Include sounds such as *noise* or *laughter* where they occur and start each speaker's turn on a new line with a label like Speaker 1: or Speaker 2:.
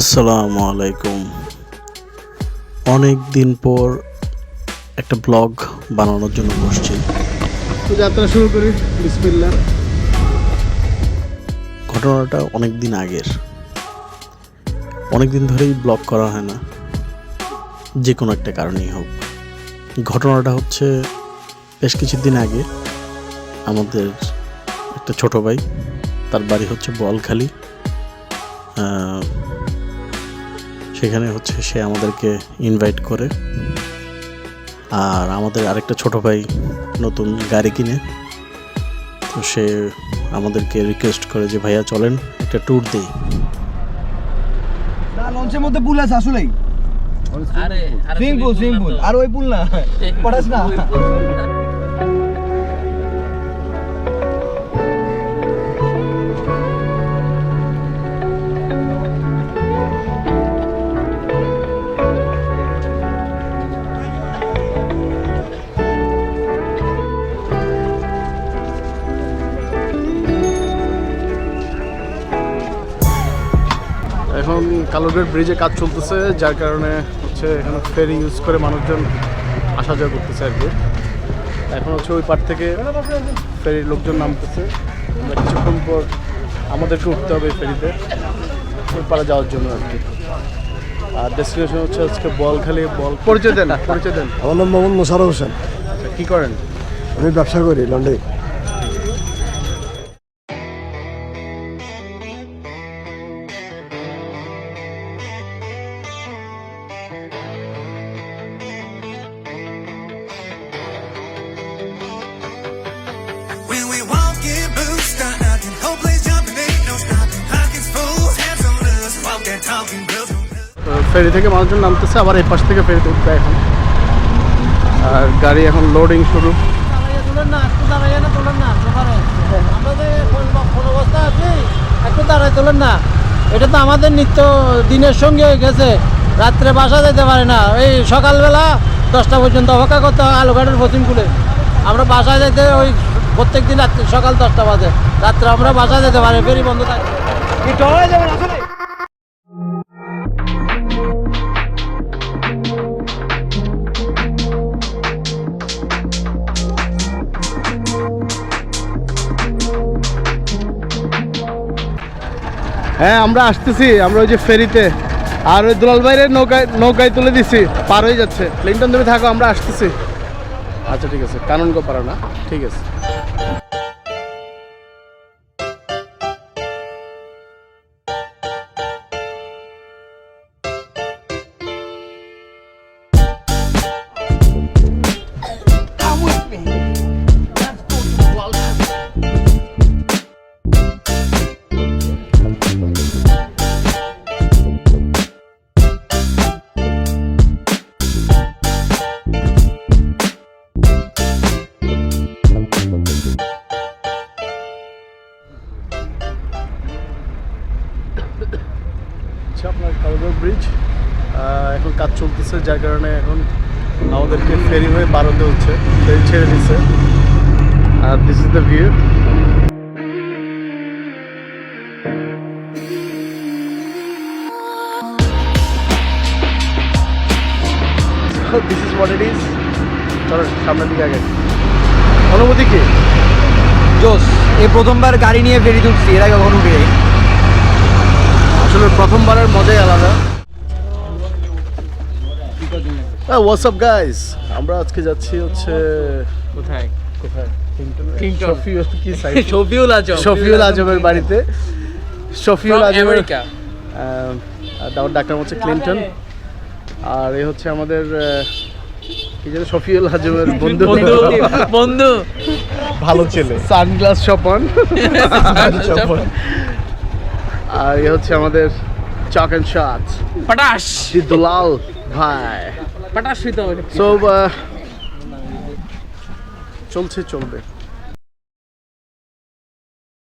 Speaker 1: আসসালামু আলাইকুম। অনেক দিন পর একটা ব্লগ বানানোর জন্য বসছি।
Speaker 2: তো যাত্রা শুরু করি বিসমিল্লা
Speaker 1: ঘটনাটা অনেক দিন আগের। অনেক দিন ধরেই ব্লগ করা হয় না। যে কোনো একটা কারণেই হোক। ঘটনাটা হচ্ছে বেশ কিছুদিন আগে আমাদের একটা ছোট ভাই তার বাড়ি হচ্ছে বলখালি সেখানে হচ্ছে সে আমাদেরকে ইনভাইট করে। আর আমাদের আরেকটা ছোট ভাই নতুন গাড়ি কিনে তো সে আমাদেরকে রিকোয়েস্ট করে যে ভাইয়া চলেন একটা ট্যুর দিই।
Speaker 3: না লঞ্চের মধ্যে পুল আছে আসলেই।
Speaker 4: আরে আরে
Speaker 3: সুইমিং পুল সুইমিং পুল আর ওই পুল না। *laughs* পড়াস না।
Speaker 2: এখন কালোগেট ব্রিজে কাজ চলতেছে যার কারণে হচ্ছে এখানে ফেরি ইউজ করে মানুষজন আসা যাওয়া করতেছে আর কি। এখন হচ্ছে ওই পার থেকে ফেরির লোকজন নামতেছে। কিছুক্ষণ পর আমাদেরকে উঠতে হবে ফেরিতে ওই পারে যাওয়ার জন্য আর কি। আর ডেস্টিনেশন হচ্ছে আজকে বলখালি বল পরিচয় দেন পরিচয় দেন।
Speaker 5: আমার নাম মোহাম্মদ মোশারফ হোসেন।
Speaker 2: কী করেন?
Speaker 5: আমি ব্যবসা করি লন্ডনে
Speaker 2: ফেরি থেকে মানুষজন নামতেছে, আবার এই পাশ থেকে ফেরিতে উঠবে এখন। আর গাড়ি এখন লোডিং শুরু।
Speaker 4: তোলেন না এটা তো আমাদের নিত্য দিনের সঙ্গে গেছে রাত্রে বাসা যেতে পারে না এই সকালবেলা দশটা পর্যন্ত অপেক্ষা করতে হয় আলুঘাটের পশ্চিম কুলে আমরা বাসায় যেতে ওই প্রত্যেক দিন রাত্রে সকাল দশটা বাজে রাত্রে আমরা বাসায় যেতে পারি ফেরি বন্ধ থাকে
Speaker 3: হয়ে,
Speaker 2: আমরা আসতেছি। আমরা ওই যে ফেরিতে। আর ওই দুলাল বাইরে নৌকায় নৌকায় তুলে দিছি। পার হয়ে যাচ্ছে। লিংটন, তুমি থাকো, আমরা আসতেছি। আচ্ছা ঠিক আছে। কানুন গো পারো না। ঠিক আছে। হচ্ছে আপনার কালগড় ব্রিজ এখন কাজ চলতেছে, যার কারণে এখন আমাদেরকে ফেরি হয়ে বার হতে হচ্ছে। ফেরি ছেড়ে দিচ্ছে আর this is the view this is what it is চলো, সামনের দিকে আগে। অনুমতি কি?
Speaker 3: জোস এই প্রথমবার গাড়ি নিয়ে ফেরি তুলছি, এর আগে কখনো উঠে
Speaker 2: আসলে প্রথমবারের মজাই আলাদা। হোয়াটসঅ্যাপ গাইস আমরা আজকে যাচ্ছি হচ্ছে
Speaker 4: কোথায়?
Speaker 2: কোথায়? শফিউল *laughs*
Speaker 4: শফিউল আজম।
Speaker 2: শফিউল আজমের বাড়িতে। শফিউল আজমের ডাক্তার হচ্ছে ক্লিন্টন আর এ হচ্ছে আমাদের কি শফিউল আজমের বন্ধু।
Speaker 4: বন্ধু। বন্ধু।
Speaker 2: ভালো ছেলে। সানগ্লাস স্বপন *laughs* আর এ হচ্ছে আমাদের chalk and shot
Speaker 4: potash.
Speaker 2: Dulal ভাই।
Speaker 4: পটাশ
Speaker 2: সো চলছে চলবে।